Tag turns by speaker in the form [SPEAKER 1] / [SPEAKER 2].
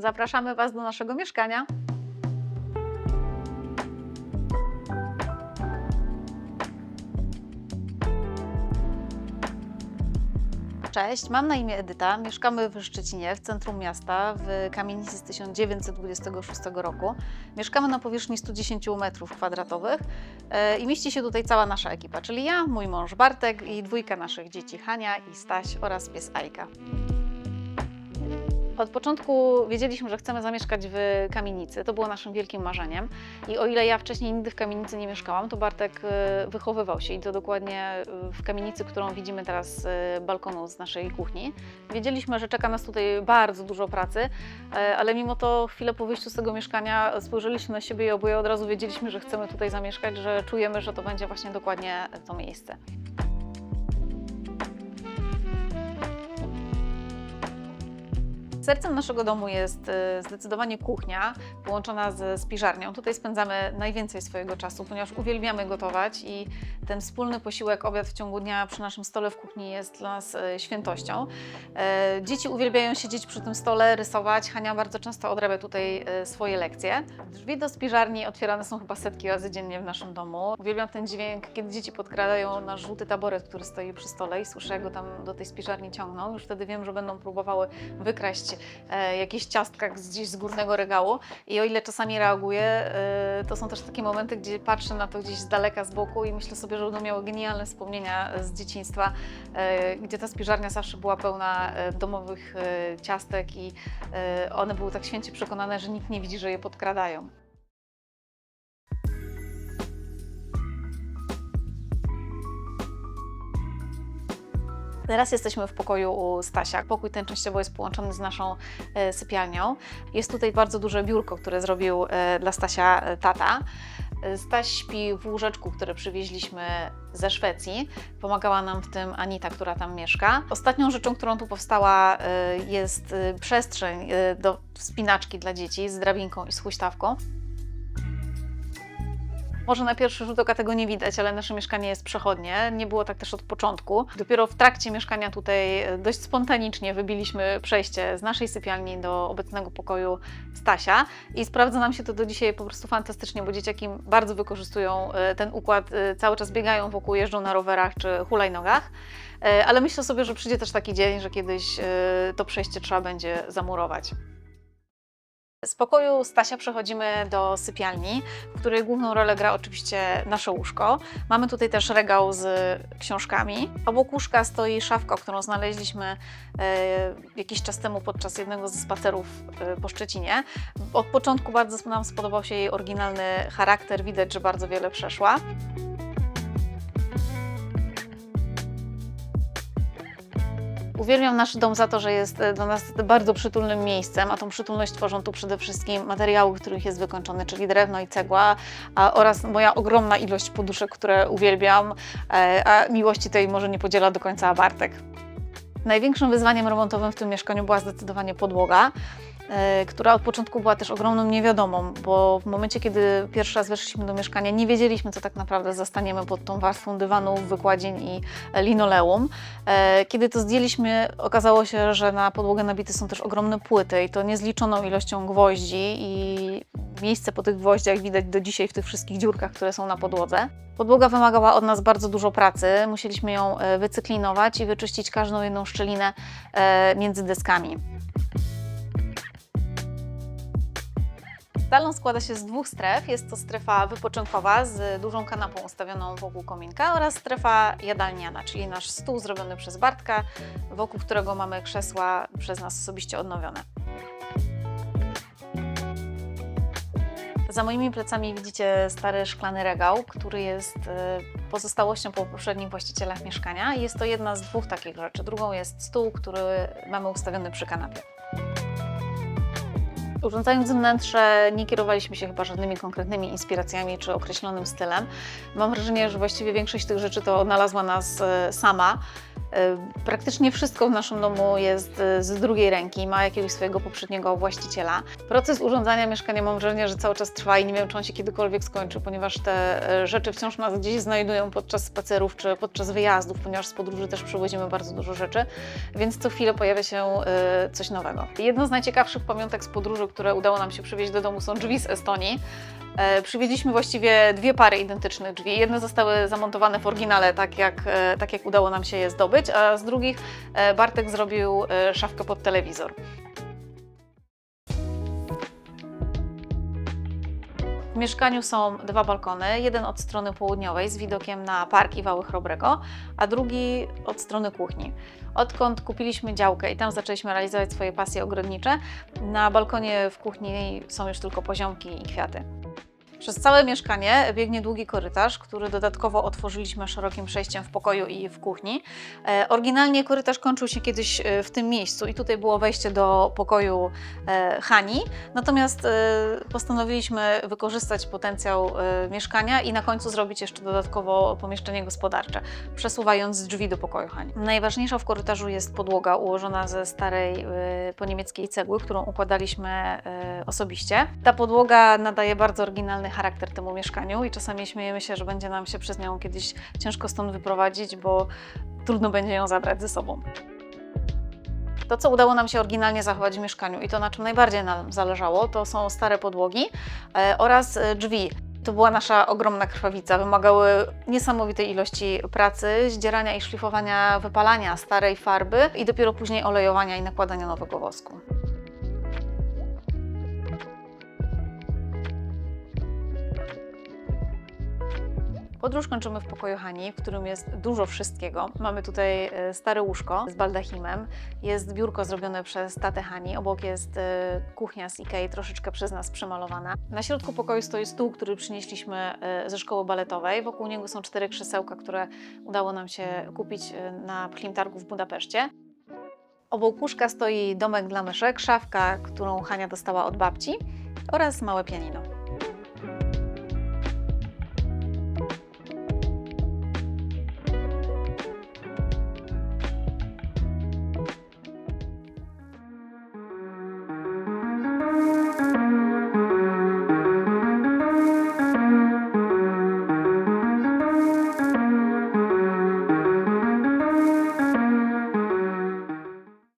[SPEAKER 1] Zapraszamy Was do naszego mieszkania. Cześć, mam na imię Edyta. Mieszkamy w Szczecinie, w centrum miasta, w kamienicy z 1926 roku. Mieszkamy na powierzchni 110 m2 e, i mieści się tutaj cała nasza ekipa, czyli ja, mój mąż Bartek i dwójka naszych dzieci Hania i Staś oraz pies Ajka. Od początku wiedzieliśmy, że chcemy zamieszkać w kamienicy. To było naszym wielkim marzeniem. I o ile ja wcześniej nigdy w kamienicy nie mieszkałam, to Bartek e, wychowywał się i to dokładnie e, w kamienicy, którą widzimy teraz z balkonu z naszej kuchni. Wiedzieliśmy, że czeka nas tutaj bardzo dużo pracy, e, ale mimo to chwilę po wyjściu z tego mieszkania spojrzeliśmy na siebie i oboje od razu wiedzieliśmy, że chcemy tutaj zamieszkać, że czujemy, że to będzie właśnie dokładnie to miejsce. Sercem naszego domu jest e, zdecydowanie kuchnia połączona ze spiżarnią. Tutaj spędzamy najwięcej swojego czasu, ponieważ uwielbiamy gotować i ten wspólny posiłek, obiad w ciągu dnia przy naszym stole w kuchni jest dla nas e, świętością. E, Dzieci uwielbiają siedzieć przy tym stole, rysować. Hania bardzo często odrabia tutaj e, swoje lekcje. Drzwi do spiżarni otwierane są chyba setki razy dziennie w naszym domu. Uwielbiam ten dźwięk, kiedy dzieci podkradają nasz żółty taboret, który stoi przy stole i słyszę, jak go tam do tej spiżarni ciągną. Już wtedy wiem, że będą próbowały wykraść e, jakieś ciastka gdzieś z górnego regału. I o ile czasami reaguję, e, to są też takie momenty, gdzie patrzę na to gdzieś z daleka, z boku i myślę sobie, że będą miały genialne wspomnienia z dzieciństwa, e, gdzie ta spiżarnia zawsze była pełna e, domowych e, ciastek i e, one były tak święcie przekonane, że nikt nie widzi, że je podkradają. Teraz jesteśmy w pokoju u Stasia. Pokój ten częściowo jest połączony z naszą e, sypialnią. Jest tutaj bardzo duże biurko, które zrobił e, dla Stasia e, tata. Staś śpi w łóżeczku, które przywieźliśmy ze Szwecji. Pomagała nam w tym Anita, która tam mieszka. Ostatnią rzeczą, którą tu powstała, jest przestrzeń do wspinaczki dla dzieci z drabinką i z huśtawką. Może na pierwszy rzut oka tego nie widać, ale nasze mieszkanie jest przechodnie. Nie było tak też od początku. Dopiero w trakcie mieszkania tutaj e, dość spontanicznie wybiliśmy przejście z naszej sypialni do obecnego pokoju Stasia i sprawdza nam się to do dzisiaj po prostu fantastycznie, bo dzieciaki bardzo wykorzystują e, ten układ, e, cały czas biegają wokół, jeżdżą na rowerach czy hulajnogach. Ale myślę sobie, że przyjdzie też taki dzień, że kiedyś to przejście trzeba będzie zamurować. Z pokoju Stasia przechodzimy do sypialni, w której główną rolę gra oczywiście nasze łóżko. Mamy tutaj też regał z książkami. Obok łóżka stoi szafka, którą znaleźliśmy e, jakiś czas temu podczas jednego ze spacerów e, po Szczecinie. Od początku bardzo nam spodobał się jej oryginalny charakter, widać, że bardzo wiele przeszła. Uwielbiam nasz dom za to, że jest e, dla nas bardzo przytulnym miejscem, a tą przytulność tworzą tu przede wszystkim materiały, których jest wykończony, czyli drewno i cegła a, oraz moja ogromna ilość poduszek, które uwielbiam, e, a miłości tej może nie podziela do końca Bartek. Największym wyzwaniem remontowym w tym mieszkaniu była zdecydowanie podłoga, która od początku była też ogromną niewiadomą, bo w momencie, kiedy pierwszy raz weszliśmy do mieszkania, nie wiedzieliśmy, co tak naprawdę zastaniemy pod tą warstwą dywanów, wykładzin i e, linoleum. E, Kiedy to zdjęliśmy, okazało się, że na podłogę nabite są też ogromne płyty i to niezliczoną ilością gwoździ i miejsce po tych gwoździach widać do dzisiaj w tych wszystkich dziurkach, które są na podłodze. Podłoga wymagała od nas bardzo dużo pracy. Musieliśmy ją e, wycyklinować i wyczyścić każdą jedną szczelinę e, między deskami. Salon składa się z dwóch stref. Jest to strefa wypoczynkowa z dużą kanapą ustawioną wokół kominka oraz strefa jadalniana, czyli nasz stół zrobiony przez Bartka, wokół którego mamy krzesła przez nas osobiście odnowione. Za moimi plecami widzicie stary szklany regał, który jest e, pozostałością po poprzednich właścicielach mieszkania. Jest to jedna z dwóch takich rzeczy. Drugą jest stół, który mamy ustawiony przy kanapie. Urządzając wnętrze, nie kierowaliśmy się chyba żadnymi konkretnymi inspiracjami czy określonym stylem. Mam wrażenie, że właściwie większość tych rzeczy to odnalazła nas e, sama. E, Praktycznie wszystko w naszym domu jest e, z drugiej ręki, ma jakiegoś swojego poprzedniego właściciela. Proces urządzania mieszkania mam wrażenie, że cały czas trwa i nie wiem, czy on się kiedykolwiek skończy, ponieważ te e, rzeczy wciąż nas gdzieś znajdują podczas spacerów czy podczas wyjazdów, ponieważ z podróży też przywozimy bardzo dużo rzeczy, więc co chwilę pojawia się coś nowego. Jedno z najciekawszych pamiątek z podróży, które udało nam się przywieźć do domu są drzwi z Estonii. E, Przywieźliśmy właściwie dwie pary identycznych drzwi. Jedne zostały zamontowane w oryginale, tak jak, tak jak udało nam się je zdobyć, a z drugich e, Bartek zrobił e, szafkę pod telewizor. W mieszkaniu są dwa balkony, jeden od strony południowej z widokiem na park i wały Chrobrego, a drugi od strony kuchni. Odkąd kupiliśmy działkę i tam zaczęliśmy realizować swoje pasje ogrodnicze, na balkonie w kuchni są już tylko poziomki i kwiaty. Przez całe mieszkanie biegnie długi korytarz, który dodatkowo otworzyliśmy szerokim przejściem w pokoju i w kuchni. E, oryginalnie korytarz kończył się kiedyś e, w tym miejscu i tutaj było wejście do pokoju e, Hani, natomiast e, postanowiliśmy wykorzystać potencjał e, mieszkania i na końcu zrobić jeszcze dodatkowo pomieszczenie gospodarcze, przesuwając drzwi do pokoju Hani. Najważniejsza w korytarzu jest podłoga ułożona ze starej e, poniemieckiej cegły, którą układaliśmy e, osobiście. Ta podłoga nadaje bardzo oryginalny charakter temu mieszkaniu i czasami śmiejemy się, że będzie nam się przez nią kiedyś ciężko stąd wyprowadzić, bo trudno będzie ją zabrać ze sobą. To, co udało nam się oryginalnie zachować w mieszkaniu i to, na czym najbardziej nam zależało, to są stare podłogi e, oraz e, drzwi. To była nasza ogromna krwawica. Wymagały niesamowitej ilości pracy, zdzierania i szlifowania, wypalania starej farby i dopiero później olejowania i nakładania nowego wosku. Podróż kończymy w pokoju Hani, w którym jest dużo wszystkiego. Mamy tutaj e, stare łóżko z baldachimem, jest biurko zrobione przez tatę Hani, obok jest e, kuchnia z Ikei, troszeczkę przez nas przemalowana. Na środku pokoju stoi stół, który przynieśliśmy e, ze szkoły baletowej. Wokół niego są cztery krzesełka, które udało nam się kupić na Pchlim Targu w Budapeszcie. Obok łóżka stoi domek dla myszek, szafka, którą Hania dostała od babci oraz małe pianino.